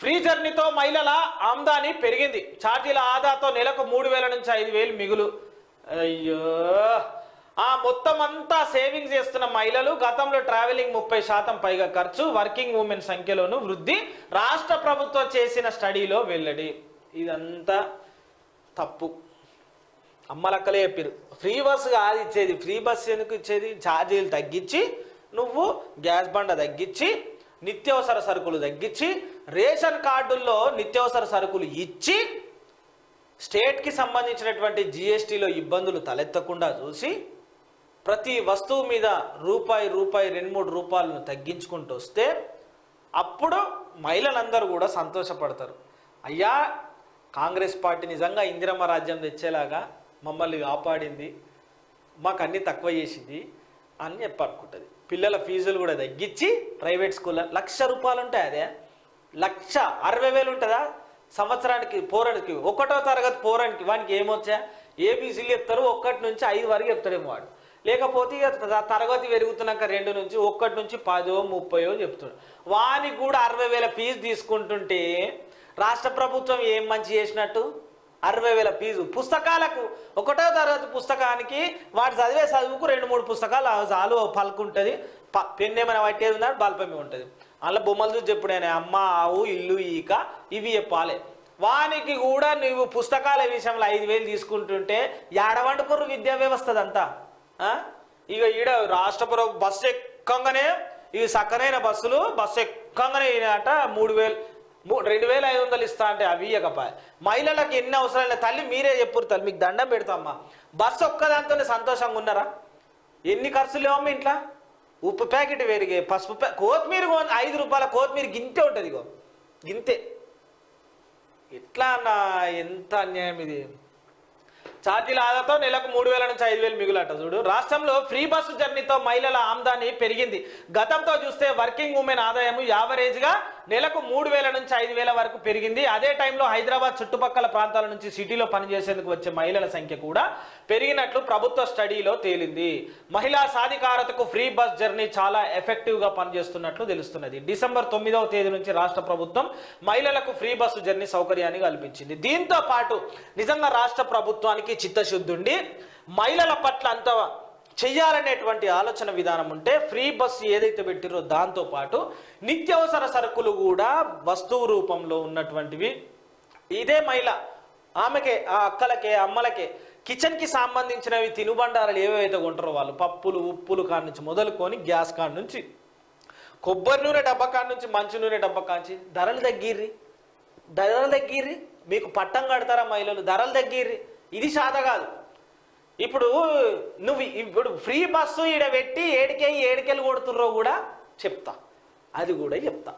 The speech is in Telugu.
ఫ్రీ జర్నీతో మహిళల ఆమ్దాని పెరిగింది. ఛార్జీల ఆదాతో నెలకు మూడు వేల నుంచి ఐదు వేలు మిగులు. అయ్యో! ఆ మొత్తం అంతా సేవింగ్స్ చేస్తున్న మహిళలు గతంలో ట్రావెలింగ్ ముప్పై శాతం పైగా ఖర్చు వర్కింగ్ ఉమెన్ సంఖ్యలోను వృద్ధి రాష్ట్ర ప్రభుత్వం చేసిన స్టడీలో వెల్లడి. ఇదంతా తప్పు. అమ్మలక్కలే చెప్పారు ఫ్రీ బస్సు కాదు ఇచ్చేది. ఫ్రీ బస్సు ఎందుకు ఇచ్చేది? ఛార్జీలు తగ్గించి నువ్వు గ్యాస్ బండ తగ్గించి నిత్యవసర సరుకులు తగ్గించి రేషన్ కార్డుల్లో నిత్యవసర సరుకులు ఇచ్చి స్టేట్కి సంబంధించినటువంటి జిఎస్టీలో ఇబ్బందులు తలెత్తకుండా చూసి ప్రతి వస్తువు మీద రూపాయి రూపాయి రెండు మూడు రూపాయలను తగ్గించుకుంటూ వస్తే అప్పుడు మహిళలందరూ కూడా సంతోషపడతారు. అయ్యా కాంగ్రెస్ పార్టీ నిజంగా ఇందిరమ్మ రాజ్యం తెచ్చేలాగా మమ్మల్ని కాపాడింది మాకు అన్నీ తక్కువ చేసింది అని చెప్పనుకుంటుంది. పిల్లల ఫీజులు కూడా తగ్గించి ప్రైవేట్ స్కూల్లో లక్ష రూపాయలు ఉంటాయి అదే. లక్ష అరవై వేలు ఉంటుందా? సంవత్సరానికి పోరానికి ఒకటో తరగతి పోరానికి వానికి ఏమొచ్చా? ఏబీసీలు చెప్తారు ఒక్కటి నుంచి ఐదు వరకు చెప్తాడేమో వాడు. లేకపోతే ఇక తరగతి పెరుగుతున్నాక రెండు నుంచి ఒక్కటి నుంచి పదో ముప్పయో చెప్తాడు వానికి కూడా అరవై వేల ఫీజు తీసుకుంటుంటే రాష్ట్ర ప్రభుత్వం ఏం మంచి చేసినట్టు? అరవై వేల ఫీజు. పుస్తకాలకు ఒకటో తరగతి పుస్తకానికి వాడు చదివే చదువుకు రెండు మూడు పుస్తకాలు చాలు పలుకు ఉంటుంది పెన్ ఏమైనా పట్టేది ఉన్నా బల్పమే ఉంటుంది. అందులో బొమ్మలు చూసి చెప్పుడైనా అమ్మ ఆవు ఇల్లు ఈక ఇవి చెప్పాలి. వానికి కూడా నువ్వు పుస్తకాల విషయంలో ఐదు వేలు తీసుకుంటుంటే ఏడవండుకుర్రు విద్యా వ్యవస్థ అంతా ఇక ఈడ రాష్ట్ర ప్రభుత్వ బస్సు ఎక్కంగానే ఇవి సక్కనైన బస్సులు బస్సు ఎక్కంగానే అంట మూడు వేలు రెండు వేల ఐదు వందలు ఇస్తా అంటే అవి ఇవ్వకపాయ మహిళలకు ఎన్ని అవసరాలు తల్లి మీరే చెప్పురు తల్లి మీకు దండం పెడతామ్మా బస్సు ఒక్కదాంతోనే సంతోషంగా ఉన్నారా? ఎన్ని ఖర్చులు లేవమ్మా ఇంట్లో? ఉప్పు ప్యాకెట్ పెరిగే పసుపు కొత్తిమీర ఐదు రూపాయల కొత్తిమీర గింతే ఉంటుంది ఇగో. గింతే. ఎట్లా అన్న ఎంత అన్యాయం ఇది? ఛార్జీల ఆదాతో నెలకు మూడు వేల నుంచి ఐదు వేలు మిగులట చూడు. రాష్ట్రంలో ఫ్రీ బస్సు జర్నీతో మహిళల ఆమ్దాని పెరిగింది. గతంతో చూస్తే వర్కింగ్ ఉమెన్ ఆదాయం యావరేజ్గా నెలకు మూడు వేల నుంచి ఐదు వేల వరకు పెరిగింది. అదే టైంలో హైదరాబాద్ చుట్టుపక్కల ప్రాంతాల నుంచి సిటీలో పనిచేసేందుకు వచ్చే మహిళల సంఖ్య కూడా పెరిగినట్లు ప్రభుత్వ స్టడీలో తేలింది. మహిళా సాధికారతకు ఫ్రీ బస్ జర్నీ చాలా ఎఫెక్టివ్గా పనిచేస్తున్నట్లు తెలుస్తున్నది. డిసెంబర్ తొమ్మిదవ తేదీ నుంచి రాష్ట్ర ప్రభుత్వం మహిళలకు ఫ్రీ బస్సు జర్నీ సౌకర్యాన్ని కల్పించింది. దీంతో పాటు నిజంగా రాష్ట్ర ప్రభుత్వానికి చిత్తశుద్ధి ఉండి మహిళల పట్ల అంత చెయ్యాలనేటువంటి ఆలోచన విధానం ఉంటే ఫ్రీ బస్సు ఏదైతే పెట్టిరో దాంతో పాటు నిత్యావసర సరుకులు కూడా వస్తువు రూపంలో ఉన్నటువంటివి. ఇదే మహిళ ఆమెకే ఆ అక్కలకే అమ్మలకే కిచెన్కి సంబంధించినవి తినుబండారాలు ఏవైతే కొంటారో వాళ్ళు పప్పులు ఉప్పులు కాడ నుంచి మొదలుకొని గ్యాస్ కాడ నుంచి. కొబ్బరి నూనె డబ్బా కాడ నుంచి మంచి నూనె డబ్బా కాంచి ధరలు తగ్గిర్రి. ధరలు తగ్గిర్రి. మీకు పట్టం కడతారా మహిళలు? ధరలు తగ్గిర్రి. ఇది సాధ కాదు. ఇప్పుడు నువ్వు ఇప్పుడు ఫ్రీ బస్సు ఈడ పెట్టి ఏడికే ఏడికెళ్ళి కొడుతుర్రో కూడా చెప్తా. అది కూడా చెప్తా.